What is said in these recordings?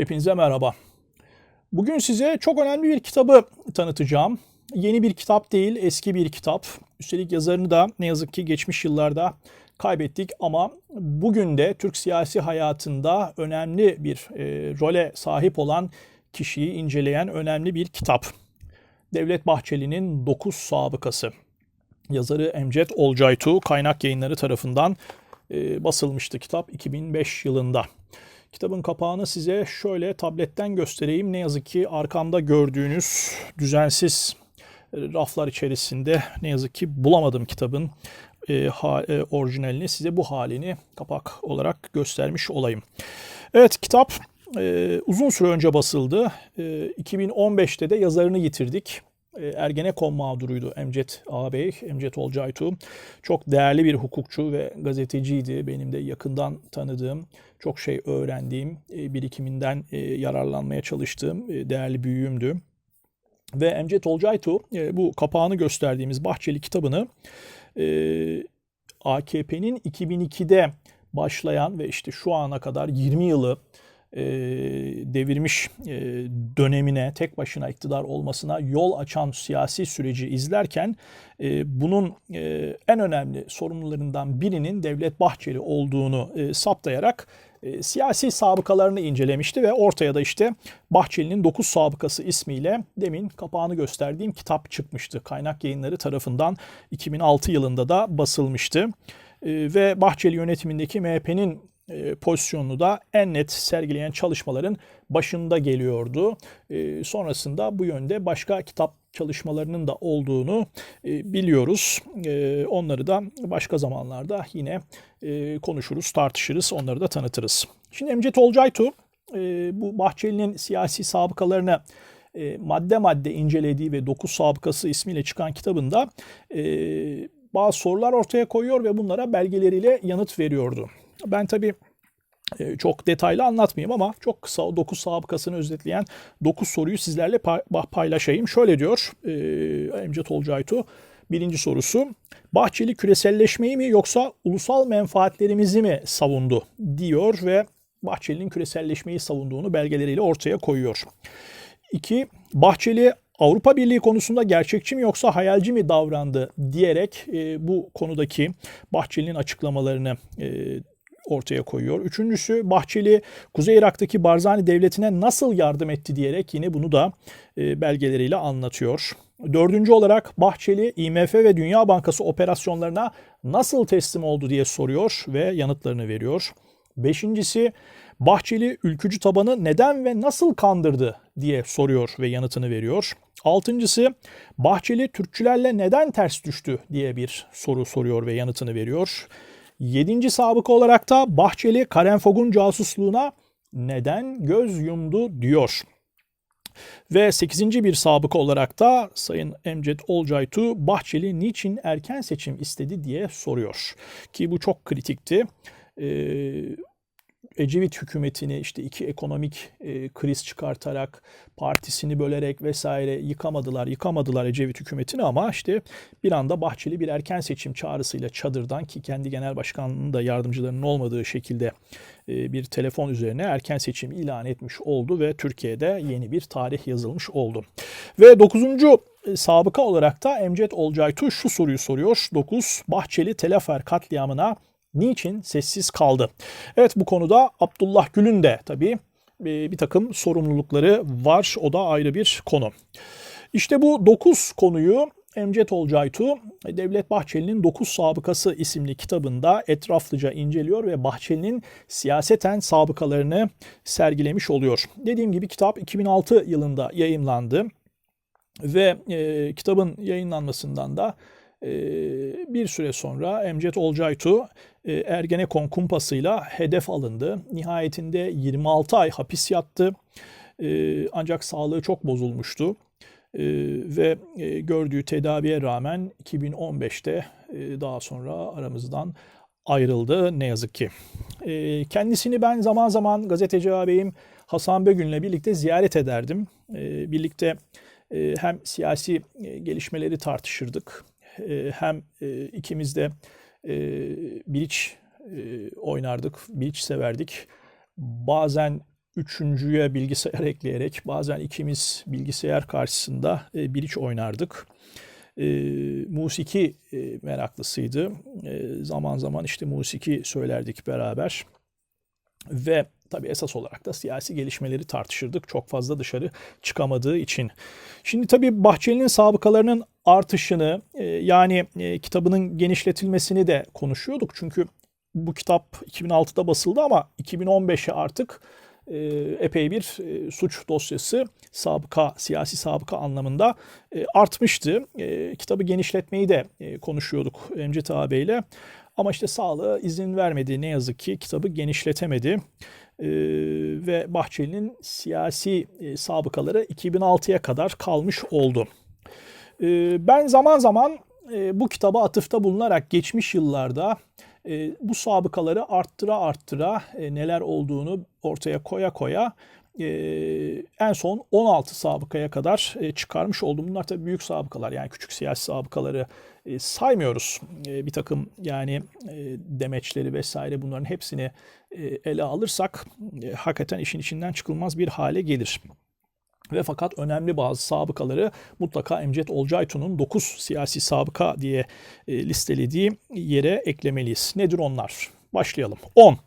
Hepinize merhaba. Bugün size çok önemli bir kitabı tanıtacağım. Yeni bir kitap değil, eski bir kitap. Üstelik yazarını da ne yazık ki geçmiş yıllarda kaybettik ama bugün de Türk siyasi hayatında önemli bir e, role sahip olan kişiyi inceleyen önemli bir kitap. Devlet Bahçeli'nin 9 sabıkası. Yazarı Emcet Olcaytu kaynak yayınları tarafından e, basılmıştı kitap 2005 yılında. Kitabın kapağını size şöyle tabletten göstereyim. Ne yazık ki arkamda gördüğünüz düzensiz raflar içerisinde ne yazık ki bulamadım kitabın e, ha, e, orijinalini. Size bu halini kapak olarak göstermiş olayım. Evet kitap e, uzun süre önce basıldı. E, 2015'te de yazarını yitirdik. E, Ergenekon mağduruydu Emcet ağabey, Emcet Olcaytu. Çok değerli bir hukukçu ve gazeteciydi. Benim de yakından tanıdığım, çok şey öğrendiğim, e, birikiminden e, yararlanmaya çalıştığım değerli büyüğümdü. Ve Emcet Olcaytu bu kapağını gösterdiğimiz Bahçeli kitabını AKP'nin 2002'de başlayan ve işte şu ana kadar 20 yılı e, devirmiş e, dönemine, tek başına iktidar olmasına yol açan siyasi süreci izlerken e, bunun e, en önemli sorumlularından birinin Devlet Bahçeli olduğunu e, saptayarak e, siyasi sabıkalarını incelemişti ve ortaya da işte Bahçeli'nin 9 sabıkası ismiyle demin kapağını gösterdiğim kitap çıkmıştı. Kaynak yayınları tarafından 2006 yılında da basılmıştı. E, ve Bahçeli yönetimindeki MHP'nin pozisyonunu da en net sergileyen çalışmaların başında geliyordu. E, sonrasında bu yönde başka kitap çalışmalarının da olduğunu e, biliyoruz. Onları da başka zamanlarda yine konuşuruz, tartışırız, onları da tanıtırız. Şimdi Emcet Olcaytu bu Bahçeli'nin siyasi sabıkalarını madde madde incelediği ve 9 sabıkası ismiyle çıkan kitabında bazı sorular ortaya koyuyor ve bunlara belgeleriyle yanıt veriyordu. Ben tabii e, çok detaylı anlatmayayım ama çok kısa o 9 sabıkasını özetleyen 9 soruyu sizlerle paylaşayım. Şöyle diyor Emcet Olcaytu. Birinci sorusu Bahçeli küreselleşmeyi mi yoksa ulusal menfaatlerimizi mi savundu diyor ve Bahçeli'nin küreselleşmeyi savunduğunu belgeleriyle ortaya koyuyor. 2. Bahçeli Avrupa Birliği konusunda gerçekçi mi yoksa hayalci mi davrandı diyerek e, bu konudaki Bahçeli'nin açıklamalarını e, ortaya koyuyor. Üçüncüsü Bahçeli Kuzey Irak'taki Barzani Devleti'ne nasıl yardım etti diyerek yine bunu da e, belgeleriyle anlatıyor. Dördüncü olarak Bahçeli IMF ve Dünya Bankası operasyonlarına nasıl teslim oldu diye soruyor ve yanıtlarını veriyor. Beşincisi Bahçeli ülkücü tabanı neden ve nasıl kandırdı diye soruyor ve yanıtını veriyor. Altıncısı Bahçeli Türkçülerle neden ters düştü diye bir soru soruyor ve yanıtını veriyor. Yedinci sabıka olarak da Bahçeli Karen Fogg'un casusluğuna neden göz yumdu diyor. Ve sekizinci bir sabıka olarak da Sayın Emcet Olcaytu Bahçeli niçin erken seçim istedi diye soruyor. Ki bu çok kritikti. Ee, Ecevit hükümetini işte iki ekonomik e, kriz çıkartarak partisini bölerek vesaire yıkamadılar. Yıkamadılar Ecevit hükümetini ama işte bir anda Bahçeli bir erken seçim çağrısıyla çadırdan ki kendi genel başkanının da yardımcılarının olmadığı şekilde e, bir telefon üzerine erken seçim ilan etmiş oldu ve Türkiye'de yeni bir tarih yazılmış oldu. Ve dokuzuncu e, sabıka olarak da Emcet Olcaytu şu soruyu soruyor. 9. Bahçeli Telefer katliamına niçin sessiz kaldı? Evet bu konuda Abdullah Gül'ün de tabii e, bir takım sorumlulukları var. O da ayrı bir konu. İşte bu 9 konuyu Emcet Olcaytu Devlet Bahçeli'nin 9 Sabıkası isimli kitabında etraflıca inceliyor ve Bahçeli'nin siyaseten sabıkalarını sergilemiş oluyor. Dediğim gibi kitap 2006 yılında yayımlandı ve e, kitabın yayınlanmasından da bir süre sonra Emcet Olcaytu e, Ergenekon kumpasıyla hedef alındı. Nihayetinde 26 ay hapis yattı. Ee, ancak sağlığı çok bozulmuştu. Ee, ve e, gördüğü tedaviye rağmen 2015'te e, daha sonra aramızdan ayrıldı ne yazık ki. Kendisini ben zaman zaman gazeteci ağabeyim Hasan Bögün'le birlikte ziyaret ederdim. Birlikte hem siyasi gelişmeleri tartışırdık ee, hem e, ikimiz de e, biriç e, oynardık, biriç severdik. Bazen üçüncüye bilgisayar ekleyerek bazen ikimiz bilgisayar karşısında e, iç oynardık. E, musiki e, meraklısıydı. E, zaman zaman işte musiki söylerdik beraber. Ve tabii esas olarak da siyasi gelişmeleri tartışırdık. Çok fazla dışarı çıkamadığı için. Şimdi tabii Bahçeli'nin sabıkalarının artışını e, yani e, kitabının genişletilmesini de konuşuyorduk. Çünkü bu kitap 2006'da basıldı ama 2015'e artık e, epey bir suç dosyası sabıka, siyasi sabıka anlamında artmıştı. Kitabı genişletmeyi de konuşuyorduk Emcet ağabeyle. Ama işte sağlığı izin vermedi. Ne yazık ki kitabı genişletemedi. Ve Bahçeli'nin siyasi sabıkaları 2006'ya kadar kalmış oldu. ben zaman zaman bu kitaba atıfta bulunarak geçmiş yıllarda e, bu sabıkaları arttıra arttıra e, neler olduğunu ortaya koya koya e, en son 16 sabıkaya kadar e, çıkarmış oldum. Bunlar tabii büyük sabıkalar yani küçük siyasi sabıkaları e, saymıyoruz. E, bir takım yani e, demeçleri vesaire bunların hepsini e, ele alırsak e, hakikaten işin içinden çıkılmaz bir hale gelir. Ve fakat önemli bazı sabıkaları mutlaka Emcet Olcaytun'un 9 siyasi sabıka diye e, listelediği yere eklemeliyiz. Nedir onlar? Başlayalım. 10.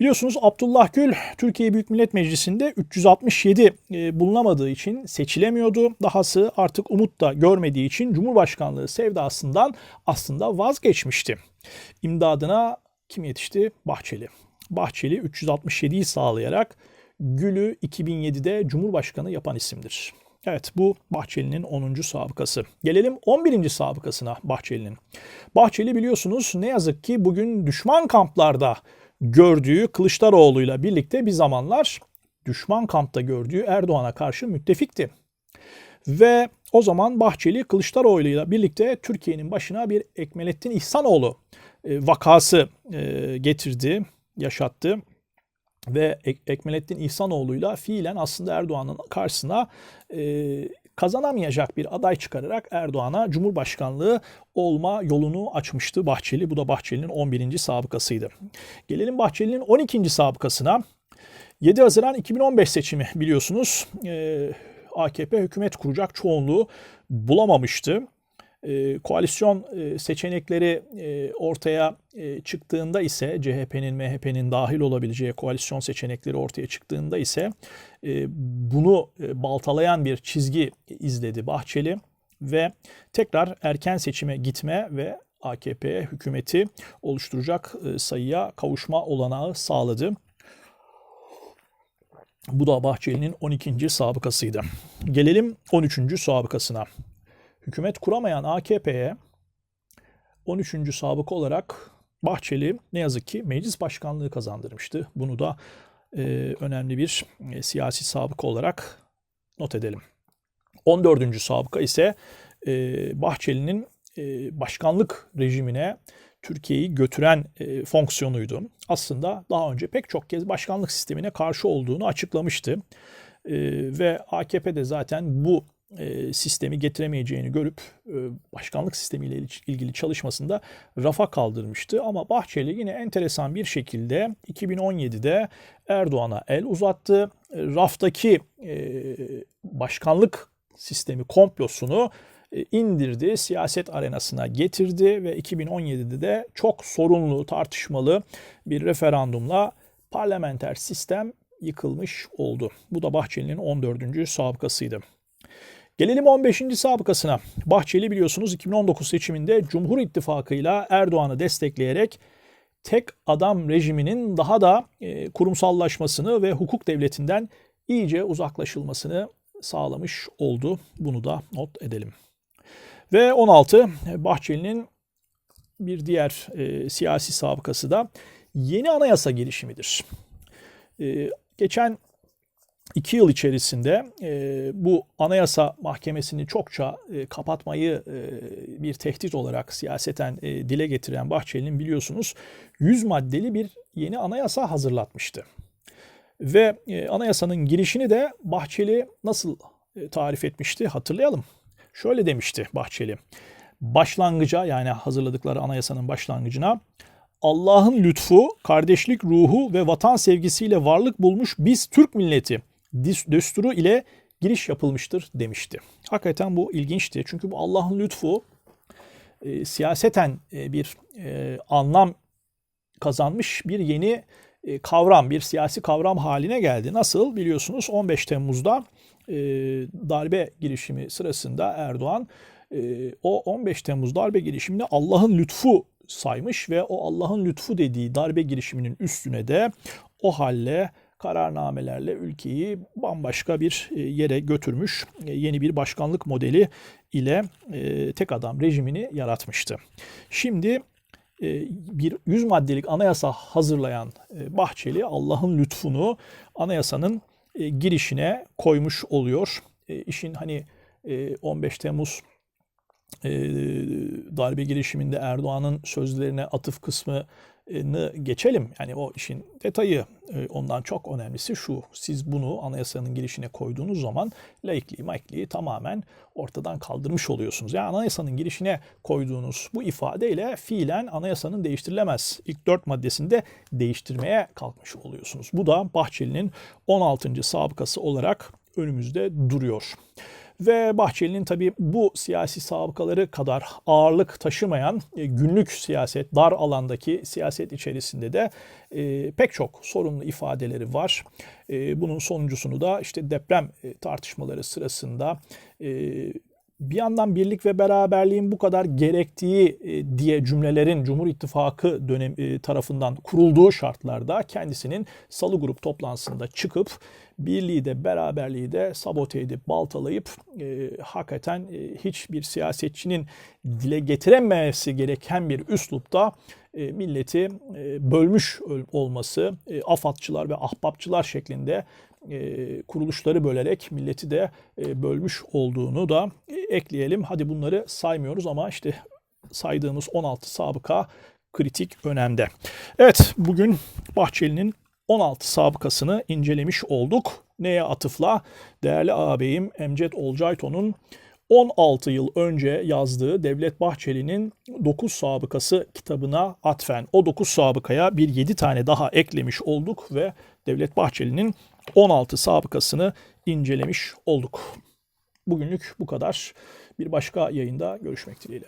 Biliyorsunuz Abdullah Gül Türkiye Büyük Millet Meclisi'nde 367 e, bulunamadığı için seçilemiyordu. Dahası artık umut da görmediği için Cumhurbaşkanlığı sevdasından aslında vazgeçmişti. İmdadına kim yetişti? Bahçeli. Bahçeli 367'yi sağlayarak Gül'ü 2007'de Cumhurbaşkanı yapan isimdir. Evet bu Bahçeli'nin 10. sabıkası. Gelelim 11. sabıkasına Bahçeli'nin. Bahçeli biliyorsunuz ne yazık ki bugün düşman kamplarda gördüğü Kılıçdaroğlu'yla birlikte bir zamanlar düşman kampta gördüğü Erdoğan'a karşı müttefikti. Ve o zaman Bahçeli Kılıçdaroğlu'yla birlikte Türkiye'nin başına bir Ekmelettin İhsanoğlu e, vakası e, getirdi, yaşattı ve Ekmelettin İhsanoğlu'yla fiilen aslında Erdoğan'ın karşısına e, kazanamayacak bir aday çıkararak Erdoğan'a Cumhurbaşkanlığı olma yolunu açmıştı Bahçeli. Bu da Bahçeli'nin 11. sabıkasıydı. Gelelim Bahçeli'nin 12. sabıkasına. 7 Haziran 2015 seçimi biliyorsunuz. E, AKP hükümet kuracak çoğunluğu bulamamıştı. Ee, koalisyon e, seçenekleri e, ortaya e, çıktığında ise CHP'nin, MHP'nin dahil olabileceği koalisyon seçenekleri ortaya çıktığında ise bunu baltalayan bir çizgi izledi Bahçeli ve tekrar erken seçime gitme ve AKP hükümeti oluşturacak sayıya kavuşma olanağı sağladı. Bu da Bahçeli'nin 12. sabıkasıydı. Gelelim 13. sabıkasına hükümet kuramayan AKP'ye 13. sabık olarak Bahçeli ne yazık ki meclis başkanlığı kazandırmıştı. Bunu da e, önemli bir e, siyasi sabık olarak not edelim. 14. sabıka ise e, Bahçeli'nin e, başkanlık rejimine Türkiye'yi götüren e, fonksiyonuydu. Aslında daha önce pek çok kez başkanlık sistemine karşı olduğunu açıklamıştı. E, ve AKP de zaten bu e, sistemi getiremeyeceğini görüp e, başkanlık sistemiyle ilgili çalışmasında rafa kaldırmıştı. Ama Bahçeli yine enteresan bir şekilde 2017'de Erdoğan'a el uzattı. E, raftaki başkanlık sistemi komplosunu indirdi, siyaset arenasına getirdi ve 2017'de de çok sorunlu, tartışmalı bir referandumla parlamenter sistem yıkılmış oldu. Bu da Bahçeli'nin 14. sabıkasıydı. Gelelim 15. sabıkasına. Bahçeli biliyorsunuz 2019 seçiminde Cumhur İttifakı ile Erdoğan'ı destekleyerek tek adam rejiminin daha da e, kurumsallaşmasını ve hukuk devletinden iyice uzaklaşılmasını sağlamış oldu. Bunu da not edelim. Ve 16 Bahçeli'nin bir diğer e, siyasi sabıkası da yeni anayasa girişimidir. E, geçen iki yıl içerisinde e, bu anayasa mahkemesini çokça e, kapatmayı e, bir tehdit olarak siyaseten e, dile getiren Bahçeli'nin biliyorsunuz 100 maddeli bir yeni anayasa hazırlatmıştı. Ve e, anayasanın girişini de Bahçeli nasıl e, tarif etmişti hatırlayalım. Şöyle demişti Bahçeli. Başlangıca yani hazırladıkları anayasanın başlangıcına Allah'ın lütfu, kardeşlik ruhu ve vatan sevgisiyle varlık bulmuş biz Türk milleti düsturu ile giriş yapılmıştır demişti. Hakikaten bu ilginçti. Çünkü bu Allah'ın lütfu e, siyaseten e, bir e, anlam kazanmış bir yeni e, kavram, bir siyasi kavram haline geldi. Nasıl biliyorsunuz 15 Temmuz'da e, darbe girişimi sırasında Erdoğan e, o 15 Temmuz darbe girişimini Allah'ın lütfu saymış ve o Allah'ın lütfu dediği darbe girişiminin üstüne de o halle kararnamelerle ülkeyi bambaşka bir e, yere götürmüş e, yeni bir başkanlık modeli ile e, tek adam rejimini yaratmıştı. Şimdi bir 100 maddelik anayasa hazırlayan Bahçeli Allah'ın lütfunu anayasanın girişine koymuş oluyor. İşin hani e, 15 Temmuz darbe girişiminde Erdoğan'ın sözlerine atıf kısmını geçelim. Yani o işin detayı e, ondan çok önemlisi şu. Siz bunu anayasanın girişine koyduğunuz zaman laikliği maikliği tamamen ortadan kaldırmış oluyorsunuz. Yani anayasanın girişine koyduğunuz bu ifadeyle fiilen anayasanın değiştirilemez ilk dört maddesinde değiştirmeye kalkmış oluyorsunuz. Bu da Bahçeli'nin 16. sabıkası olarak önümüzde duruyor. Ve Bahçeli'nin tabii bu siyasi sabıkaları kadar ağırlık taşımayan e, günlük siyaset, dar alandaki siyaset içerisinde de e, pek çok sorunlu ifadeleri var. E, bunun sonuncusunu da işte deprem tartışmaları sırasında bir yandan birlik ve beraberliğin bu kadar gerektiği diye cümlelerin Cumhur İttifakı dönem tarafından kurulduğu şartlarda kendisinin salı grup toplantısında çıkıp birliği de beraberliği de sabote edip baltalayıp e, hakikaten e, hiçbir siyasetçinin dile getirememesi gereken bir üslupta e, milleti e, bölmüş olması, e, afatçılar ve ahbapçılar şeklinde e, kuruluşları bölerek milleti de e, bölmüş olduğunu da e, ekleyelim. Hadi bunları saymıyoruz ama işte saydığımız 16 sabıka kritik önemde. Evet bugün Bahçeli'nin 16 sabıkasını incelemiş olduk. Neye atıfla? Değerli ağabeyim Emcet Olcayton'un 16 yıl önce yazdığı Devlet Bahçeli'nin 9 sabıkası kitabına atfen o 9 sabıkaya bir 7 tane daha eklemiş olduk ve Devlet Bahçeli'nin 16 sabıkasını incelemiş olduk. Bugünlük bu kadar. Bir başka yayında görüşmek dileğiyle.